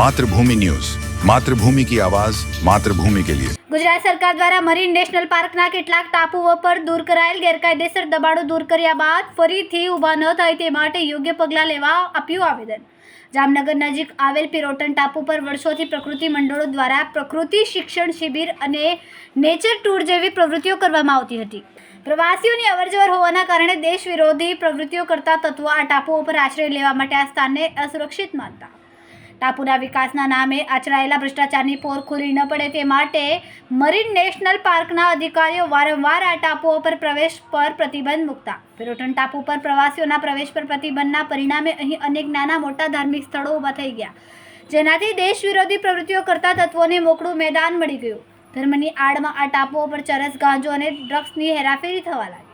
Mathrubhumi news. Mathrubhumi કી આવાજ, માતૃભૂમિ કે લિયે. ગુજરાત સરકાર દ્વારા મરીન નેશનલ પાર્કના કેટલાક ટાપુઓ પર દૂર કરાયેલ ગેરકાયદેસર દબાણો દૂર કર્યા બાદ ફરીથી ઊભા ન થાય તે માટે યોગ્ય પગલાં લેવા આપ્યું આવેદન. જામનગર નજીક આવેલ પિરોટન ટાપુ પર વર્ષોથી પ્રકૃતિ મંડળો દ્વારા પ્રકૃતિ શિક્ષણ શિબિર અને નેચર ટૂર જેવી પ્રવૃત્તિઓ કરવામાં આવતી હતી. પ્રવાસીઓની અવરજવર હોવાના કારણે દેશ વિરોધી પ્રવૃત્તિઓ કરતા તત્વો આ ટાપુઓ પર આશ્રય લેવા માટે આ સ્થાનને અસુરક્ષિત માનતા. ટાપુના વિકાસના નામે આચરાયેલા ભ્રષ્ટાચારની પોર ખુલી ન પડે તે માટે મરીન નેશનલ પાર્કના અધિકારીઓ વારંવાર આ ટાપુઓ પર પ્રવેશ પર પ્રતિબંધ મૂકતા. પિરોટન ટાપુ પર પ્રવાસીઓના પ્રવેશ પર પ્રતિબંધના પરિણામે અહીં અનેક નાના મોટા ધાર્મિક સ્થળો ઊભા થઈ ગયા. જેનાથી દેશ વિરોધી પ્રવૃત્તિઓ કરતા તત્વોને મોકળું મેદાન મળી ગયું. ધર્મની આડમાં આ ટાપુઓ પર ચરસ ગાંજો અને ડ્રગ્સની હેરાફેરી થવા લાગી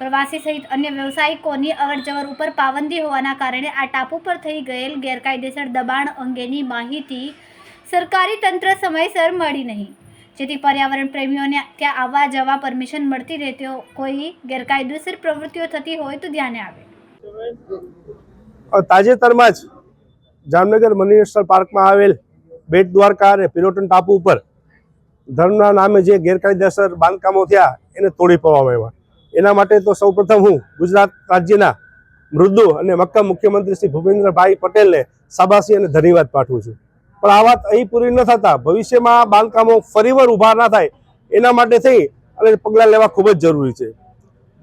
પ્રવાસી સહિત અન્ય વ્યવસાયિકોની અવરજવર ઉપર પાબંદી હોવાના કારણે આ ટાપુ પર થઈ ગયેલ ગેરકાયદેસર દબાણ અંગેની માહિતી સરકારી તંત્ર સમયસર મળી નહીં. જેથી પર્યાવરણ પ્રેમીઓને ત્યાં આવવા જવા પરમિશન મળતી રહેતી કોઈ ગેરકાયદેસર પ્રવૃત્તિઓ થતી હોય તો ધ્યાને આવે. તાજેતરમાં જ જામનગર મની નેશનલ પાર્કમાં આવેલ બેટ દ્વારકા અને પિરોટન ટાપુ ઉપર ધર્મના નામે જે ગેરકાયદેસર બાંધકામો થયા એને તોડી પાડવામાં આવ્યા. એના માટે તો સૌપ્રથમ હું ગુજરાત રાજ્યના મૃદુ અને મક્કમ મુખ્યમંત્રી શ્રી ભૂપેન્દ્રભાઈ પટેલને શાબાશી અને ધન્યવાદ પાઠવું છું. પણ આ વાત અહીં પૂરી ન થતા ભવિષ્યમાં બાંધકામો ફરીવાર ઊભા ના થાય એના માટે થઈ અને પગલાં લેવા ખૂબ જ જરૂરી છે.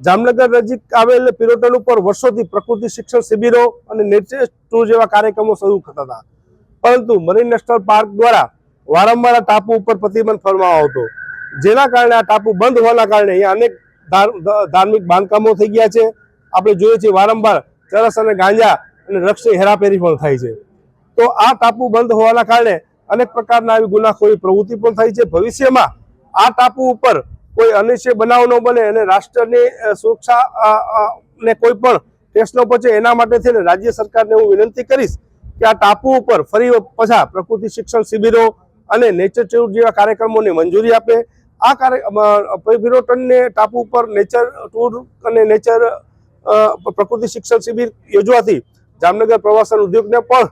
જામનગર નજીક આવેલ પિરોટન ઉપર વર્ષોથી પ્રકૃતિ શિક્ષણ શિબિરો અને નેચર ટૂર જેવા કાર્યક્રમો શરૂ થતા હતા. પરંતુ મરીન નેશનલ પાર્ક દ્વારા વારંવાર આ ટાપુ ઉપર પ્રતિબંધ ફરવામાં આવતો જેના કારણે આ ટાપુ બંધ હોવાના કારણે અહીંયા અનેક ધાર્મિક બાંધકામો થઈ ગયા છે. આપણે જોઈએ છીએ વારંવાર ચરસ અને ગાંજા અને રક્ષ હેરાફેરી પણ થાય છે. તો આ ટાપુ બંધ હોવાના કારણે અનેક પ્રકારના આવી ગુનાખોરી પ્રવૃત્તિ પણ થાય છે. ભવિષ્યમાં આ ટાપુ ઉપર કોઈ અનિશ્ચય બનાવ ન બને અને રાષ્ટ્રની સુરક્ષા ને કોઈ પણ ટેસ ન પહોંચે એના માટે થઈને રાજ્ય સરકારને હું વિનંતી કરીશ કે આ ટાપુ ઉપર ફરી પાછા પ્રકૃતિ શિક્ષણ શિબિરો અને નેચર જેવા કાર્યક્રમોને મંજૂરી આપે. આ કાર્ય પિરોટનને ટાપુ ઉપર નેચર ટૂર અને નેચર પ્રકૃતિ શિક્ષણ શિબિર યોજવાથી જામનગર પ્રવાસન ઉદ્યોગને પણ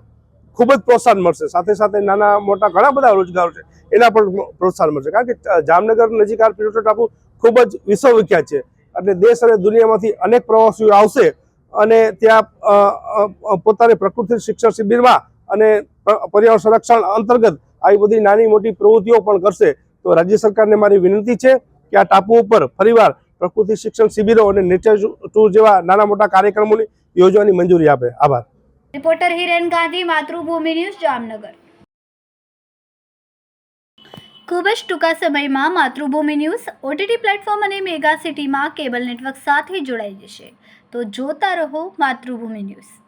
ખૂબ જ પ્રોત્સાહન મળશે. સાથે સાથે નાના મોટા ઘણા બધા રોજગારો છે, એના પણ પ્રોત્સાહન મળશે. કારણ કે જામનગર નજીક આ પિરોટન ટાપુ ખૂબ જ વિશ્વવિખ્યાત છે. એટલે દેશ અને દુનિયામાંથી અનેક પ્રવાસીઓ આવશે અને ત્યાં પોતાની પ્રકૃતિ શિક્ષણ શિબિરમાં અને પર્યાવરણ સંરક્ષણ અંતર્ગત આવી બધી નાની મોટી પ્રવૃત્તિઓ પણ કરશે. તો રાજ્ય સરકારને મારી વિનંતી છે કે આ ટાપુ ઉપર ફરીવાર પ્રકૃતિ શિક્ષણ શિબિરો અને નેચર ટૂર જેવા નાના મોટા કાર્યક્રમોની યોજવાની મંજૂરી આપે. આભાર. Reporter Hiren Gandhi, Matrubhumi news, Jamnagar. ખૂબ જ ટૂંકા સમયમાં માતૃભૂમિ ન્યૂઝ ઓટીટી પ્લેટફોર્મ અને મેગા સિટીમાં કેબલ નેટવર્ક સાથે જોડાઈ જશે. તો જોતા રહો માતૃભૂમિ ન્યૂઝ.